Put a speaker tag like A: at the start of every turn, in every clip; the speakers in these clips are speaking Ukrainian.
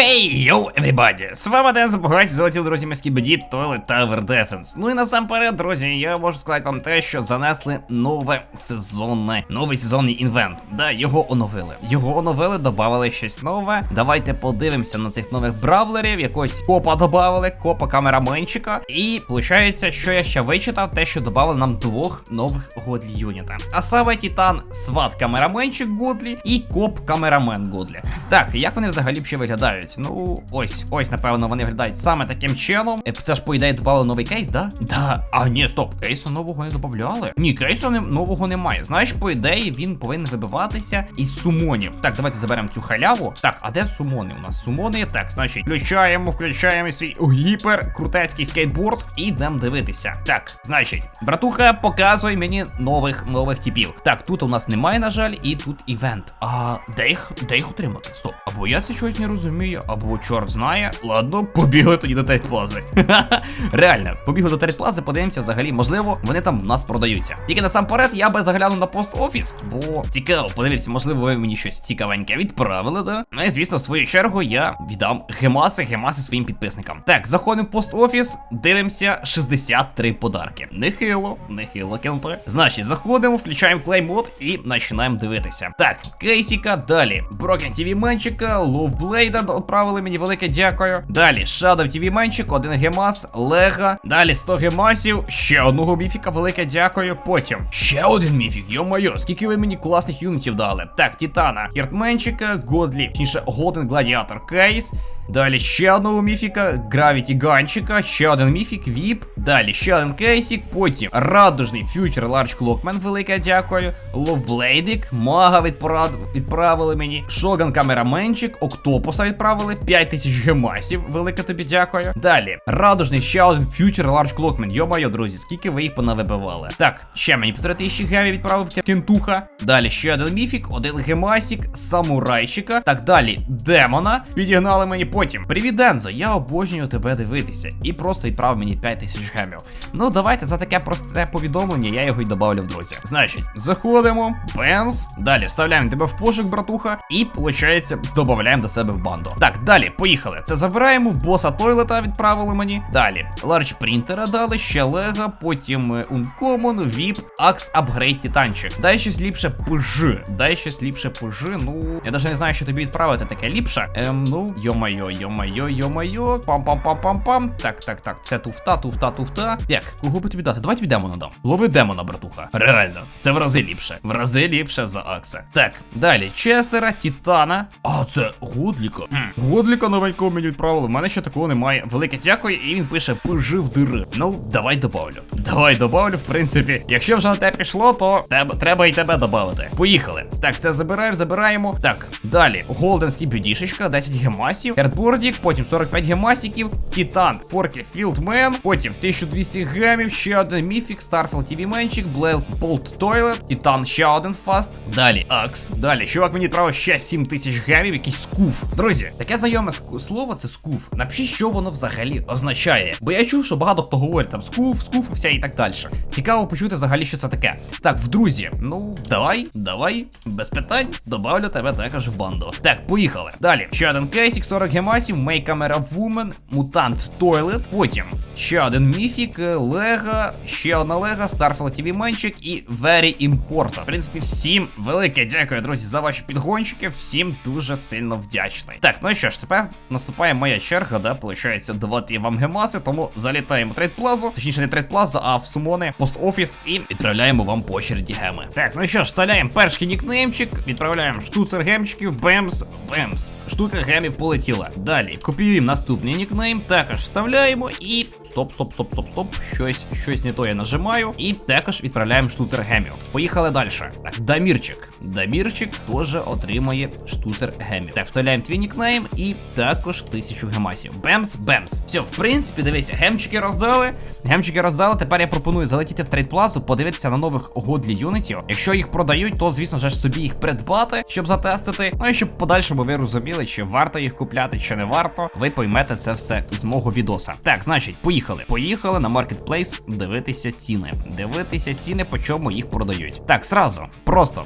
A: Хей, йоу, everybody! З вами Ден Забугайся, залетів, друзі, міські беді, Toilet Tower Defense. Ну і насамперед, друзі, я можу сказати вам те, що занесли нове сезонне, новий сезонний інвент. Да, його оновили. Його оновили, додали щось нове. Давайте подивимося на цих нових бравлерів. Якось копа додали, копа камераменчика. І виходить, що я ще вичитав, те, що додали нам двох нових годлі юніта. А саме Титан Сват камераменчик Годлі і коп камерамен Годлі. Так, як вони взагалі ще виглядають? Ну, ось, ось, напевно, вони виглядають саме таким чином. Е, Це ж, по ідеї, додали новий кейс, да? Да. А, ні, стоп, кейсу нового не додавали. Ні, кейсу не- нового немає. Знаєш, по ідеї, він повинен вибиватися із сумонів. Так, давайте заберемо цю халяву. Так, а де сумони? У нас сумони. Так, значить, включаємо, включаємо свій гіпер крутецький скейтборд і йдемо дивитися. Так, значить, братуха, показуй мені нових нових типів. Так, тут у нас немає, на жаль, і тут івент. А де їх, де їх отримати? Стоп. Або я це щось не розумію, або чорт знає. Ладно, побігли тоді до Тайтплази. Реально, побігли до Тайтплази, подивимося взагалі, можливо, вони там в нас продаються. Тільки насамперед я би заглянув на пост-офіс, бо цікаво, подивіться, можливо, ви мені щось цікавеньке відправили, да? Ну і звісно, в свою чергу я віддам гемаси, гемаси своїм підписникам. Так, заходимо в пост-офіс, дивимося 63 подарки. Нехило, нехило кенто. Значить, заходимо, включаємо клеймод і починаємо дивитися. Так, кейсіка, далі. Broken TV Менчика, Ловблейда відправили мені велике дякую. Далі Shadow TV Менчик, один гемас, Лего. Далі 100 гемасів, ще одного міфіка, велике дякую. Потім ще один міфік, йо-моє, скільки ви мені класних юнітів дали. Так, Титана, Гіртменчика, Годлі, точніше, Годен Гладіатор Кейс. Далі ще одного міфіка, Гравіті Ганчика, ще один міфік, Віп. Далі ще один кейсік, потім радужний фьючер Ларч Клокмен, велике дякую. Ловблейдик, Мага відправ... відправили мені. Шоган Камераменчик, Октопуса відправили, 5000 гемасів, велике тобі дякую. Далі, радужний ще один фьючер Ларч Клокмен. Йо-моє, друзі, скільки ви їх понавибивали. Так, ще мені півтори тисячі гемів відправив Кентуха. Далі ще один міфік, один гемасік, самурайчика. Так далі, демона. Підігнали мені потім. Привіт, Дензо, я обожнюю тебе дивитися. І просто відправив мені 5000 гемів. Ну, давайте за таке просте повідомлення, я його й добавлю в друзі. Значить, заходимо, бемс. Далі вставляємо тебе в пошук, братуха, і, виходить, додаємо до себе в банду. Так, далі, поїхали. Це забираємо, в боса тойлета відправили мені. Далі, ларч принтера дали, ще лего, потім Uncommon, VIP, Axe Upgrade Титанчик. Дай щось ліпше ПЖ. Дай щось ліпше ПЖ. Ну, я навіть не знаю, що тобі відправити таке ліпше. Ем, ну, йо-майо, йо-майо, йо-майо. Пам-пам-пам-пам-пам. Так, так, так. Це туфта, туфта, туфта. Так, кого би тобі дати? Давай тобі демона дам. Лови демона, братуха. Реально, це в рази ліпше. В рази ліпше за Акса. Так, далі. Честера, Титана. А, це Годліка. Хм. Годліка новенького мені відправили. У мене ще такого немає. Велике дякую, і він пише пожив дири. Ну, давай добавлю. Давай добавлю, в принципі. Якщо вже на те пішло, то тебе, треба і тебе додати. Поїхали. Так, це забираємо, забираємо. Так, далі. Голденський бюдішечка, 10 гемасів. Хердбордік, потім 45 гемасиків. Титан, Форкі Філдмен, потім 1200 гемів, ще один міфік, Старфел TV Менчик, Блел Болт Тойлет, Титан, ще один фаст. Далі Акс. Далі, чувак мені відправив ще 7000 гемів, якийсь скуф. Друзі, таке знайоме слово це скуф. Напишіть, що воно взагалі означає. Бо я чув, що багато хто говорить там скуф, скуфився і так далі. Цікаво почути взагалі, що це таке. Так, в друзі, ну давай, давай, без питань, добавлю тебе також в банду. Так, поїхали. Далі, ще один кейсик, 40 гемасів, Мей Камера Вумен, Мутант Тойлет. Потім ще один міфік, е, Лего, ще одна Лего, Старфел TV Менчик і Very Important. В принципі, всім велике дякую, друзі, за ваші підгончики. Всім дуже сильно вдячний. Так, ну що ж, тепер наступає моя черга, да, получається, давати вам гемаси, тому залітаємо в трейдплазу, точніше не трейдплазу, а в сумони пост-офіс і відправляємо вам по очереді геми. Так, ну що ж, вставляємо перший нікнеймчик, відправляємо штуцер гемчиків, бемс, бемс. Штука гемів полетіла. Далі копіюємо наступний нікнейм, також вставляємо і. Стоп, стоп, стоп, стоп, стоп. Щось, щось не то я нажимаю. І також відправляємо штуцер гемів. Поїхали далі. Так, Дамірчик. Дамірчик теж отримує штуцер гемів. Так, вставляємо твій нікнейм і також тисячу гемасів. Бемс, бемс. Все, в принципі, дивися, гемчики роздали. Гемчики роздали. Тепер я пропоную залетіти в трейдплазу, подивитися на нових годлі юнітів. Якщо їх продають, то звісно ж собі їх придбати, щоб затестити. Ну і щоб подальшому ви розуміли, чи варто їх купляти, чи не варто. Ви поймете це все з мого відоса. Так, значить, поїхали. Поїхали на маркетплейс дивитися ціни. Дивитися ціни, по чому їх продають. Так, сразу, просто.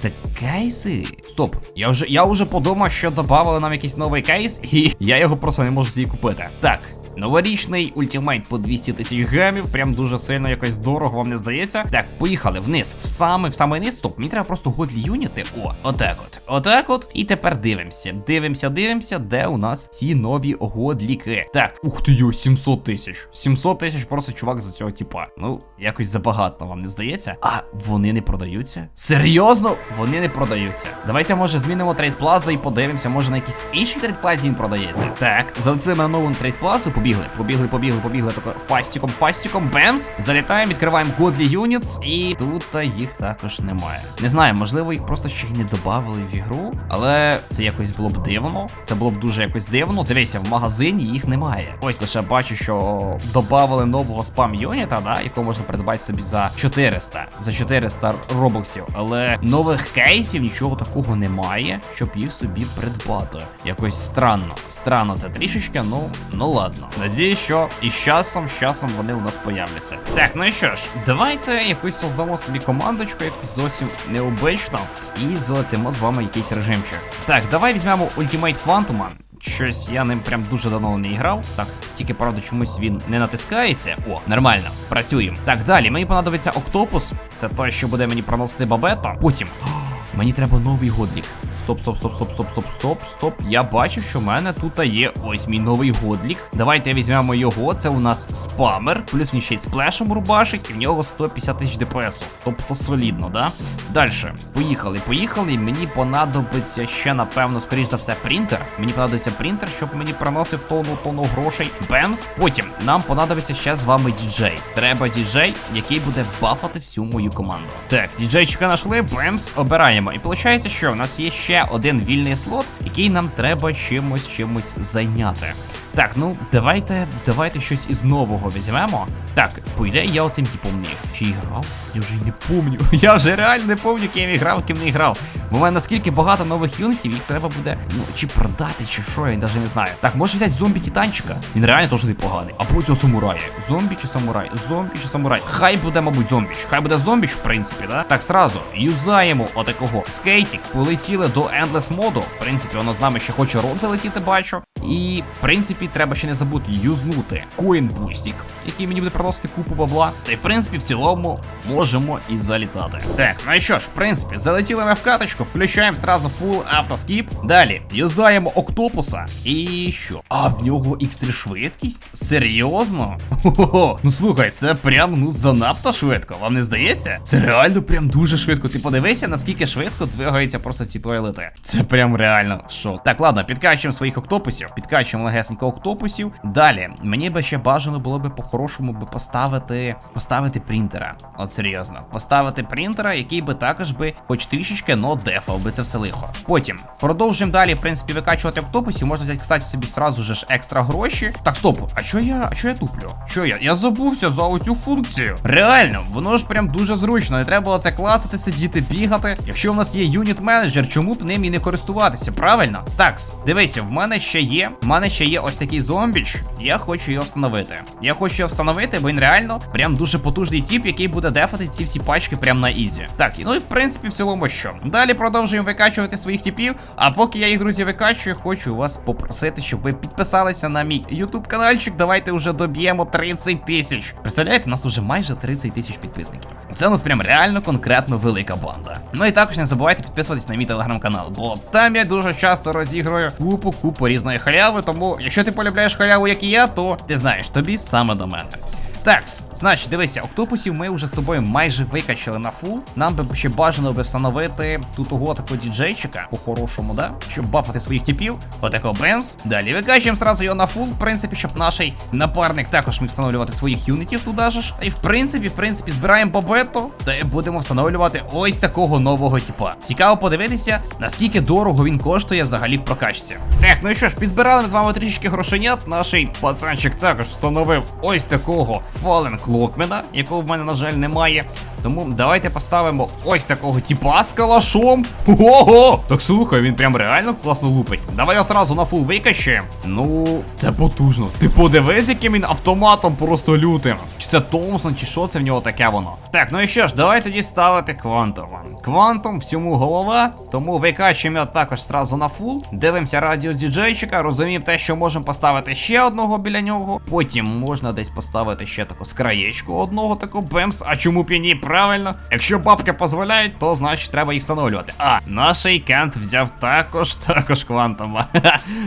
A: Це кейси. Стоп, я вже я вже подумав, що додавали нам якийсь новий кейс, і я його просто не можу собі купити. Так, новорічний ультимейт по 200 тисяч гемів, прям дуже сильно якось дорого, вам не здається. Так, поїхали вниз, в саме в самий низ. Стоп, мені треба просто годлі юніти. О, отак от. Отак от. І тепер дивимося. Дивимося, дивимося, де у нас ці нові годліки. Так, ух ти йо, 700 тисяч. 700 тисяч просто чувак за цього типа. Ну, якось забагато, вам не здається? А вони не продаються? Серйозно? Вони не продаються. Давайте, може, змінимо трейд плазу і подивимося, може на якійсь іншій трейд плазі він продається. Так, залетіли ми на нову трейд плазу, побігли, побігли, побігли, побігли. Тако фастіком, фастіком, бемс. Залітаємо, відкриваємо Годлі Юнітс, і тут їх також немає. Не знаю, можливо, їх просто ще й не додавали в ігру, але це якось було б дивно. Це було б дуже якось дивно. Дивися, в магазині їх немає. Ось лише бачу, що додавали нового спам юніта, да, якого можна придбати собі за 400, за 400 робоксів. Але нових кейсів нічого такого немає, щоб їх собі придбати. Якось странно. Странно це трішечки, ну ну ладно. Надію, що і з часом, з часом вони у нас появляться. Так, ну і що ж, давайте якусь создамо собі командочку, якусь зовсім необично, і залетимо з вами якийсь режимчик. Так, давай візьмемо Ultimate Quantum. Щось я ним прям дуже давно не грав. Так, тільки правда чомусь він не натискається. О, нормально, працюємо. Так, далі мені понадобиться Октопус. Це той, що буде мені проносити бабета. Потім. Мені треба новий годлік. Стоп, стоп, стоп, стоп, стоп, стоп, стоп, стоп. Я бачив, що в мене тут є ось мій новий годлік. Давайте візьмемо його. Це у нас спамер. Плюс він ще й сплешем рубашить, і в нього 150 тисяч ДПС. Тобто солідно, да? Далі. Поїхали, поїхали. Мені понадобиться ще, напевно, скоріш за все, принтер. Мені понадобиться принтер, щоб мені приносив тонну грошей. Бемс. Потім нам понадобиться ще з вами діджей. Треба діджей, який буде бафати всю мою команду. Так, діджейчика нашли, бемс, обираємо. І виходить, що у нас є ще один вільний слот, який нам треба чимось чимось зайняти. Так, ну давайте, давайте щось із нового візьмемо. Так, по ідеї я оцим типом міг. Чи і грав? Я вже не помню. Я вже реально не помню, ким я грав, ким не грав. Бо в мене наскільки багато нових юнітів, їх треба буде, ну, чи продати, чи що, я навіть не знаю. Так, може взяти зомбі титанчика? Він реально теж непоганий. Або цього самурая. Зомбі чи самурай? Зомбі чи самурай? Хай буде, мабуть, зомбіч. Хай буде зомбіч, в принципі, да? Так, сразу юзаємо отакого скейтік. Полетіли до Endless моду. В принципі, воно з нами ще хоче рот залетіти, бачу. І, в принципі, треба ще не забути юзнути коін-бустік, який мені буде приносити купу бабла. Та й в принципі, в цілому можемо і залітати. Так, ну і що ж, в принципі, залетіли ми в каточку, включаємо сразу full автоскіп. Далі юзаємо октопуса. І що? А в нього X3 швидкість? Серйозно? Хо-хо-хо. Ну слухай, це прям ну занадто швидко. Вам не здається? Це реально прям дуже швидко. Ти подивися, наскільки швидко двигаються просто ці туалети. Це прям реально шок. Так, ладно, підкачуємо своїх октопусів, підкачуємо легесенько октопусів. Далі, мені би ще бажано було би по-хорошому би поставити поставити принтера. От серйозно, поставити принтера, який би також би, хоч трішечки, но дефав би це все лихо. Потім продовжуємо далі, в принципі, викачувати октопусів. Можна взяти, кстати, собі сразу же ж екстра гроші. Так, стоп, а що я, а що я туплю? Що я? Я забувся за оцю функцію. Реально, воно ж прям дуже зручно. Не треба оце клацати, сидіти, бігати. Якщо в нас є юніт менеджер, чому б ним і не користуватися? Правильно? Такс, дивися, в мене ще є. В мене ще є ось такий зомбіч. Я хочу його встановити. Я хочу його встановити, бо він реально прям дуже потужний тип, який буде дефати ці всі пачки прям на ізі. Так, ну і в принципі в цілому що. Далі продовжуємо викачувати своїх типів. А поки я їх, друзі, викачую, хочу вас попросити, щоб ви підписалися на мій YouTube каналчик. Давайте вже доб'ємо 30 тисяч. Представляєте, у нас уже майже 30 тисяч підписників. Це у нас прям реально конкретно велика банда. Ну і також не забувайте підписуватись на мій телеграм-канал, бо там я дуже часто розіграю купу купу різної халяви. Тому, якщо ти полюбляєш халяву, як і я, то ти знаєш, тобі саме до мене. Так, значить, дивися, октопусів ми вже з тобою майже викачали на фул. Нам би ще бажано би встановити тут ого такого діджейчика, по-хорошому, да? Щоб бафати своїх типів. Отако бемс. Далі викачуємо сразу його на фул, в принципі, щоб наш напарник також міг встановлювати своїх юнітів туди ж. І в принципі, в принципі, збираємо бабету та й будемо встановлювати ось такого нового типа. Цікаво подивитися, наскільки дорого він коштує взагалі в прокачці. Так, ну і що ж, підзбирали ми з вами трішечки грошенят. Наш пацанчик також встановив ось такого Фален Клокмена, якого в мене, на жаль, немає. Тому давайте поставимо ось такого типа з калашом. Ого! Так слухай, він прям реально класно лупить. Давай одразу на фул викачаємо. Ну, це потужно. Ти подивись, яким він автоматом просто лютим. Чи це Томпсон, чи що це в нього таке воно? Так, ну і що ж, давай тоді ставити квантома. Квантом всьому голова, тому викачуємо також сразу на фул. Дивимося радіус діджейчика, розуміємо те, що можемо поставити ще одного біля нього. Потім можна десь поставити ще таку скраєчку одного такого бемс. А чому б і ні? Правильно? Якщо бабки дозволяють, то значить треба їх встановлювати. А, наш Кент взяв також, також квантома.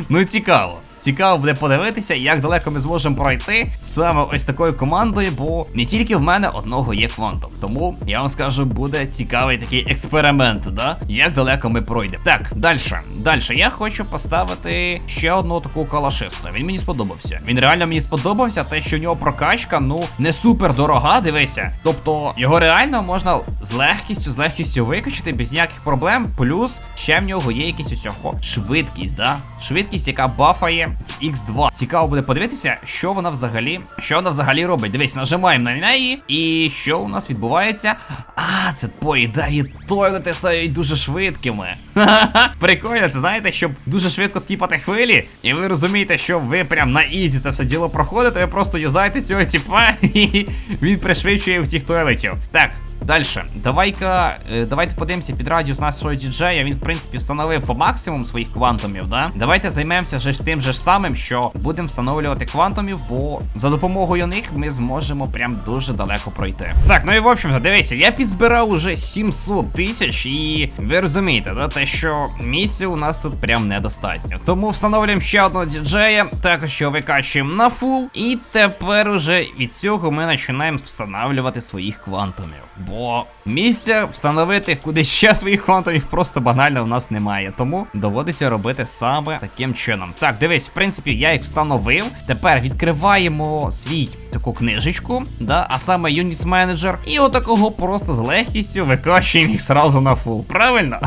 A: ну цікаво. Цікаво буде подивитися, як далеко ми зможемо пройти саме ось такою командою, бо не тільки в мене одного є квантом. Тому я вам скажу, буде цікавий такий експеримент, да? Як далеко ми пройдемо. Так, далі. Далі я хочу поставити ще одного такого калашиста. Він мені сподобався. Він реально мені сподобався, те, що в нього прокачка, ну, не супер дорога, дивися. Тобто його реально можна з легкістю, з легкістю викачати без ніяких проблем. Плюс ще в нього є якийсь усього швидкість, да? Швидкість, яка бафає в X2. Цікаво буде подивитися, що вона взагалі, що вона взагалі робить. Дивись, нажимаємо на неї, і що у нас відбувається? А, це поїдає тойлети стають дуже швидкими. Прикольно, це знаєте, щоб дуже швидко скіпати хвилі, і ви розумієте, що ви прям на ізі це все діло проходите, ви просто юзаєте цього тіпа, і він пришвидшує всіх тойлетів. Так. Дальше, давай-ка, е, давайте подивимося під радіус нашого діджея. Він, в принципі, встановив по максимуму своїх квантумів, да? Давайте займемося же тим же ж самим, що будемо встановлювати квантумів, бо за допомогою них ми зможемо прям дуже далеко пройти. Так, ну і в общем-то, дивіться, я підзбирав уже 700 тисяч, і ви розумієте, да, те, що місця у нас тут прям недостатньо. Тому встановлюємо ще одного діджея, також його викачуємо на фул, і тепер уже від цього ми починаємо встановлювати своїх квантумів. Бо місця встановити куди ще своїх квантумів просто банально у нас немає. Тому доводиться робити саме таким чином. Так, дивись, в принципі, я їх встановив. Тепер відкриваємо свій таку книжечку, да, а саме Units Manager, і отакого просто з легкістю викачуємо їх сразу на фул. Правильно?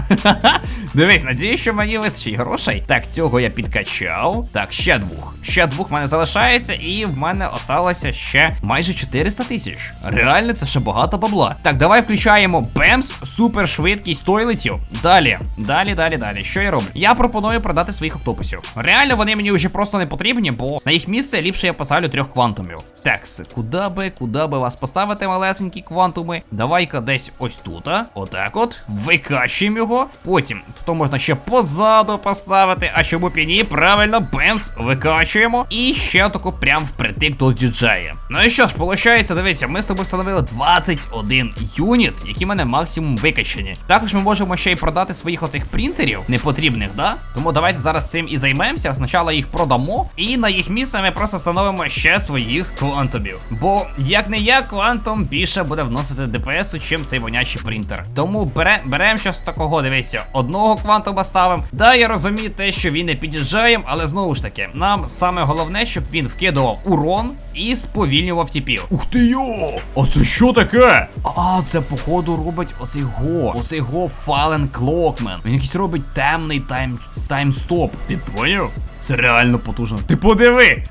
A: Дивись, надіюсь, що мені вистачить грошей. Так, цього я підкачав. Так, ще двох. Ще двох в мене залишається, і в мене осталося ще майже 400 тисяч. Реально, це ще багато бабла. Так, давай включаємо Бемс, супершвидкість тойлетів. Далі, далі, далі, далі. Що я роблю? Я пропоную продати своїх автобусів. Реально, вони мені вже просто не потрібні, бо на їх місце ліпше я поставлю трьох квантумів. Текс, куди би, куди би вас поставити, малесенькі квантуми? Давай-ка десь ось тут. Отак от. Викачуємо його. Потім тут можна ще позаду поставити. А чому б і ні? Правильно, бемс, викачуємо. І ще таку прям впритик до діджея. Ну і що ж, виходить, дивіться, ми з тобою встановили 21 юніт, які в мене максимум викачені. Також ми можемо ще й продати своїх оцих принтерів непотрібних, да? Тому давайте зараз цим і займемося. Спочатку їх продамо, і на їх місце ми просто встановимо ще своїх квантумів. Бо як не як, квантум більше буде вносити ДПС, чим цей вонячий принтер. Тому бере, беремо щось такого, дивися, одного квантума ставимо. Да, я розумію те, що він не під'їжджає, але знову ж таки, нам саме головне, щоб він вкидував урон і сповільнював тіпів. Ух ти йо! А це що таке? А, це походу робить оцей го. Оцей го Fallen Clockman. Він якийсь робить темний тайм таймстоп. Ти поняв? Це реально потужно. Ти подиви!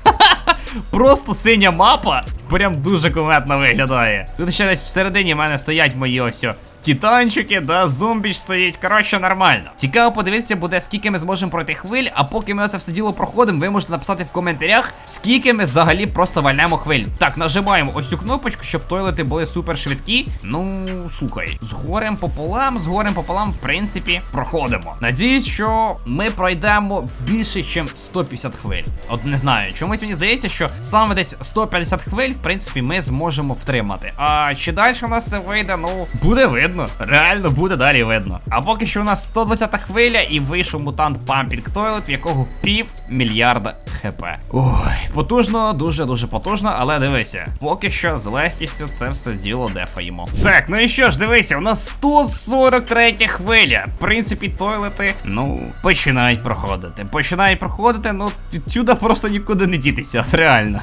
A: Просто синя мапа. Прям дуже куметно виглядає. Тут ще десь всередині в мене стоять мої ось. Титанчики, да, зомбіч стоїть, коротше, нормально. Цікаво подивитися буде, скільки ми зможемо пройти хвиль, а поки ми це все діло проходимо, ви можете написати в коментарях, скільки ми взагалі просто вальнемо хвиль. Так, нажимаємо ось цю кнопочку, щоб тойлети були супер швидкі. Ну, слухай, з горем пополам, з горем пополам, в принципі, проходимо. Надіюсь, що ми пройдемо більше, ніж 150 хвиль. От не знаю, чомусь мені здається, що саме десь 150 хвиль, в принципі, ми зможемо втримати. А чи далі у нас це вийде, ну, буде видно. Реально буде далі видно. А поки що у нас 120 хвиля і вийшов мутант Pumping Toilet, в якого пів мільярда хп. Ой, потужно, дуже-дуже потужно, але дивися, поки що з легкістю це все діло дефаємо. Так, ну і що ж, дивися, у нас 143 хвиля. В принципі, тойлети, ну, починають проходити. Починають проходити, ну, відсюди просто нікуди не дітися, от реально.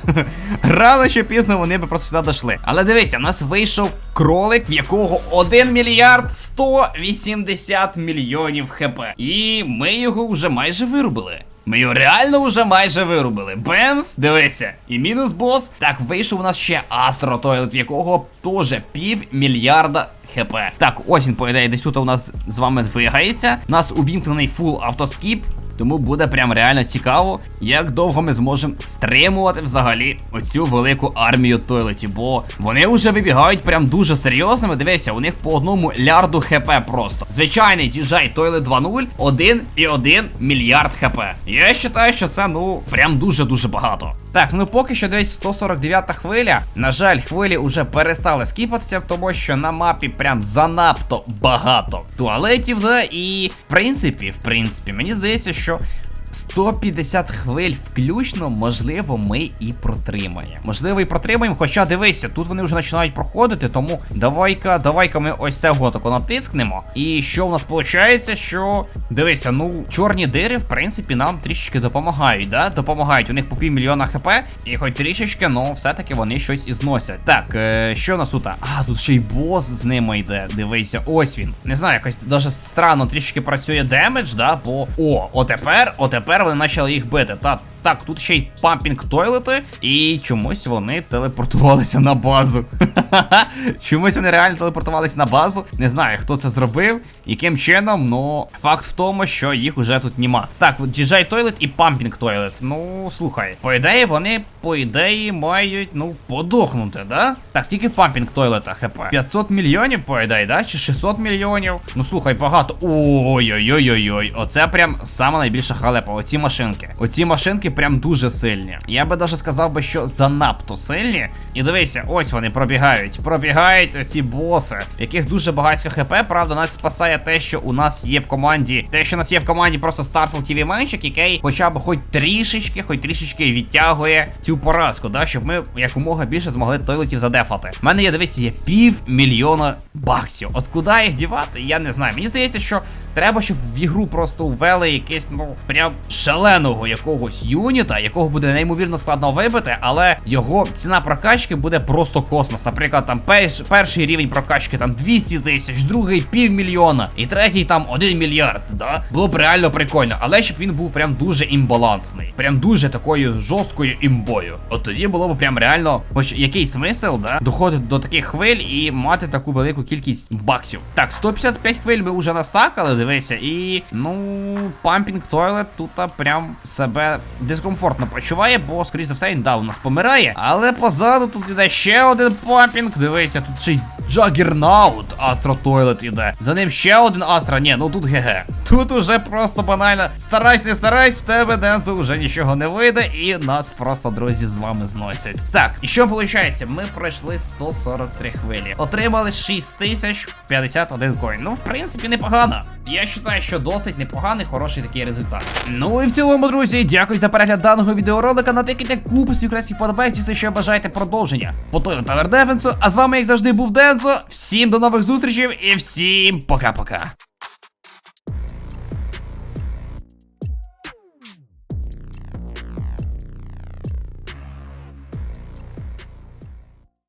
A: Рано чи пізно вони би просто сюди дійшли. Але дивися, у нас вийшов кролик, в якого 1 мільярд 180 мільйонів хп. І ми його вже майже вирубили. Ми його реально вже майже вирубили. Бемс, дивися. І мінус бос. Так, вийшов у нас ще Астро Тойлет, в якого теж пів мільярда хп. Так, ось він, по ідеї, десь тут у нас з вами двигається. У нас увімкнений фул автоскіп. Тому буде прям реально цікаво, як довго ми зможемо стримувати взагалі оцю велику армію тойлеті. Бо вони вже вибігають прям дуже серйозними. Дивися, у них по одному лярду хп просто. Звичайний DJI Toilet 2.0, 1 і 1 мільярд хп. Я вважаю, що це ну прям дуже-дуже багато. Так, ну поки що десь 149 хвиля. На жаль, хвилі вже перестали скіпатися, тому що на мапі прям занадто багато туалетів, да, і в принципі, в принципі, мені здається, що 150 хвиль включно, можливо, ми і протримаємо. Можливо, і протримаємо, хоча дивися, тут вони вже починають проходити, тому давай-ка, давай-ка ми ось цього тако натискнемо. І що у нас виходить? Що дивися, ну, чорні дири, в принципі, нам трішечки допомагають, да? Допомагають. У них по півмільйона хп, і хоч трішечки, ну все-таки вони щось і зносять. Так, е, що у нас тут? А, тут ще й бос з ними йде. Дивися, ось він. Не знаю, якось даже странно трішки працює демедж, да? Бо о, отепер, отепер вони почали їх бити. Та так, тут ще й пампінг тойлети, і чомусь вони телепортувалися на базу. чомусь вони реально телепортувалися на базу. Не знаю, хто це зробив, яким чином, ну факт в тому, що їх уже тут нема. Так, от DJI Toilet і пампінг тойлет. Ну, слухай, по ідеї, вони, по ідеї, мають, ну, подохнути, да? Так, скільки в пампінг тойлета хп? 500 мільйонів, по ідеї, да? Чи 600 мільйонів? Ну слухай, багато. Ой-ой-ой-ой-ой. Оце прям сама найбільша халепа. Оці машинки. Оці машинки прям дуже сильні. Я би даже сказав би, що занадто сильні. І дивися, ось вони пробігають. Пробігають оці боси, яких дуже багатько хп. Правда, нас спасає те, що у нас є в команді. Те, що у нас є в команді, просто Starfield TV меншик, який хоча б хоч трішечки, хоч трішечки відтягує цю поразку, да, щоб ми якомога більше змогли тойлетів задефати. У мене є, дивіться, є пів мільйона баксів. От куди їх дівати, я не знаю. Мені здається, що треба, щоб в ігру просто ввели якесь, ну, прям шаленого якогось юніта, якого буде неймовірно складно вибити, але його ціна прокачки буде просто космос. Наприклад, там перш, перший рівень прокачки там 200 тисяч, другий півмільйона, і третій там 1 мільярд. Да? Було б реально прикольно, але щоб він був прям дуже імбалансний, прям дуже такою жорсткою імбою. От тоді було б прям реально, хоч якийсь смисл, да, доходити до таких хвиль і мати таку велику кількість баксів. Так, 155 хвиль ми вже настакали, дивися, і ну, пампінг тойлет тут прям себе дискомфортно почуває, бо, скоріш за все, він да, у нас помирає. Але позаду тут іде ще один пампінг. Дивися, тут ще й Джагернаут Астро Тойлет іде. За ним ще один Астра. Ні, ну тут ГГ. Тут уже просто банально. Старайся, не старайся, в тебе Дензо вже нічого не вийде, і нас просто друзі з вами зносять. Так, і що виходить? Ми пройшли 143 хвилі. Отримали 6051 коін. Ну, в принципі, непогано. Я вважаю, що досить непоганий, хороший такий результат. Ну і в цілому, друзі, дякую за перегляд даного відеоролика. Натикайте купу свій красів подобається, якщо бажаєте продовження по той Тавер Дефенсу. А з вами, як завжди, був Дензо. Всім до нових зустрічей і всім пока-пока.